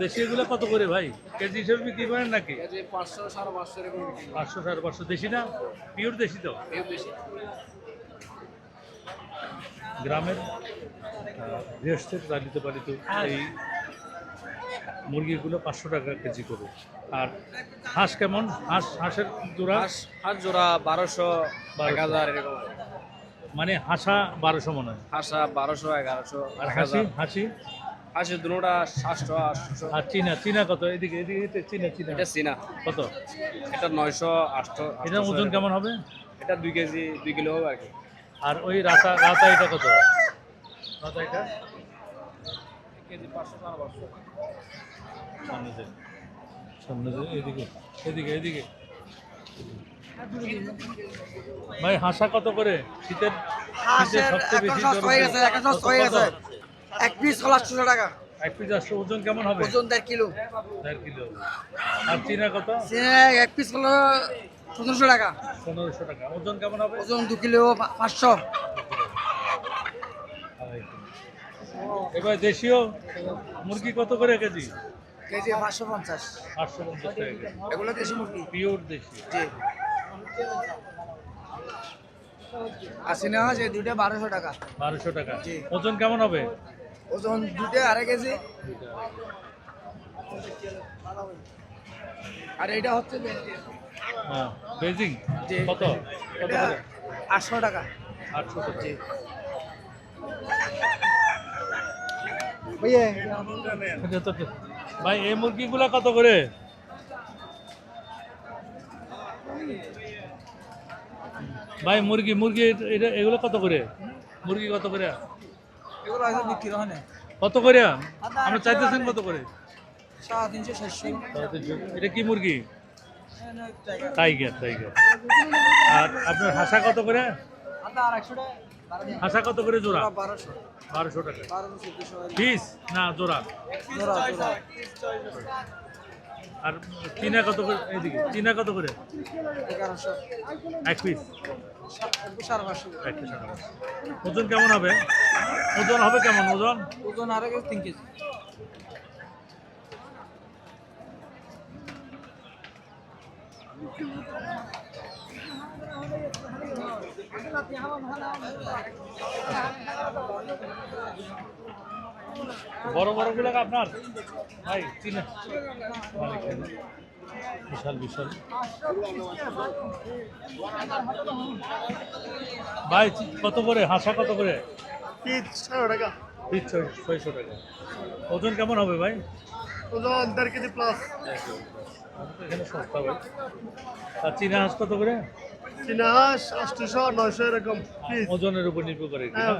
দেশি এগুলো কত করে ভাই? কেজি হিসেবে বিক্রি করেন নাকি? পাঁচশো সাড়ে পাঁচশো এরকম পাঁচশো সাড়ে পাঁচশো। দেশি না? পিওর দেশি তো? গ্রামের গৃহস্থের লালিত পালিত এই মুরগিগুলো পাঁচশো টাকা কেজি করে। আর হাঁস কেমন? হাঁস হাঁসের জোড়া? হাঁস হাঁস জোড়া বারোশো এক হাজার এরকম মানে হাঁসা বারোশো মনে হয়? হাঁসা বারোশো এগারোশো আর হাসি? হাসি? হাঁসি দুটা সাতশো আটশো। আর চীনা চীনা কত? এদিকে এদিকে চীনা চীনা। এটা সিনা কত? এটা নয়শো আটশো এটার ওজন কেমন হবে? এটা দুই কেজি দুই কিলো হবে আর কি। আর ওই রাতা রাতা এটা কত? রাতা এটা? কেজি পাঁচশো সাড়ে পাঁচশো। সামনে যে সামনে যে এদিকে এদিকে এদিকে। ভাই হাঁসা কত করে? শীতের শীতের সবচেয়ে বেশি এক পিস হলো আটশো টাকা। এক পিস আসছে ওজন কেমন হবে? ওজন দেড় কিলো। দেড় কিলো। আর চীনা কত? সে- এক পিস হলো সতেরোশো টাকা। পনেরোশো টাকা। ওজন কেমন হবে? ওজন দু কিলো পাঁচশো। এবার দেশীয় মুরগি কত করে কেজি? কেজি পাঁচশো পঞ্চাশ। আটশো পঞ্চাশ টাকা এগুলো দেশি মুরগি। পিওর দেশি। জি। আশি নেওয়া আছে দুইটা বারোশো টাকা। বারোশো টাকা। ওজন কেমন হবে? ওজন দুইটা আড়াই কেজি। আর এটা হচ্ছে হ্যাঁ বেজিং? কত? এটা আটশো টাকা। আটশো জি। ভাই এই মুরগিগুলা কত করে? ভাই মুরগি মুরগি এটা এগুলো কত করে? মুরগি কত করে? কত করে আমরা চাইতেছেন কত করে? এটা কি মুরগি? টাইগার টাইগার আর আপনার হাসা কত করে? হাসা কত করে জোড়া? বারোশো। টাকা। পিস? না জোড়া। আর চীনা কত করে? এইদিকে। চীনা কত করে? এক পিস। ওজন কেমন হবে? ওজন হবে কেমন? ওজন? ওজন আরও কেজি তিন কেজি। বড় বড়গুলো আপনার? ভাই চীনা? বিশাল বিশাল। ভাই কত করে? হাসা কত করে? টাকা। পিস ছয়- ছয়শো টাকা। ওজন কেমন হবে ভাই? ওজন দেড় কেজি প্লাস এখানে সস্তা ভাই। আর চীনা হাঁস কত করে? চীনা হাঁস আটশোশো নয়শো এরকম ওজনের উপর নির্ভর করে হ্যাঁ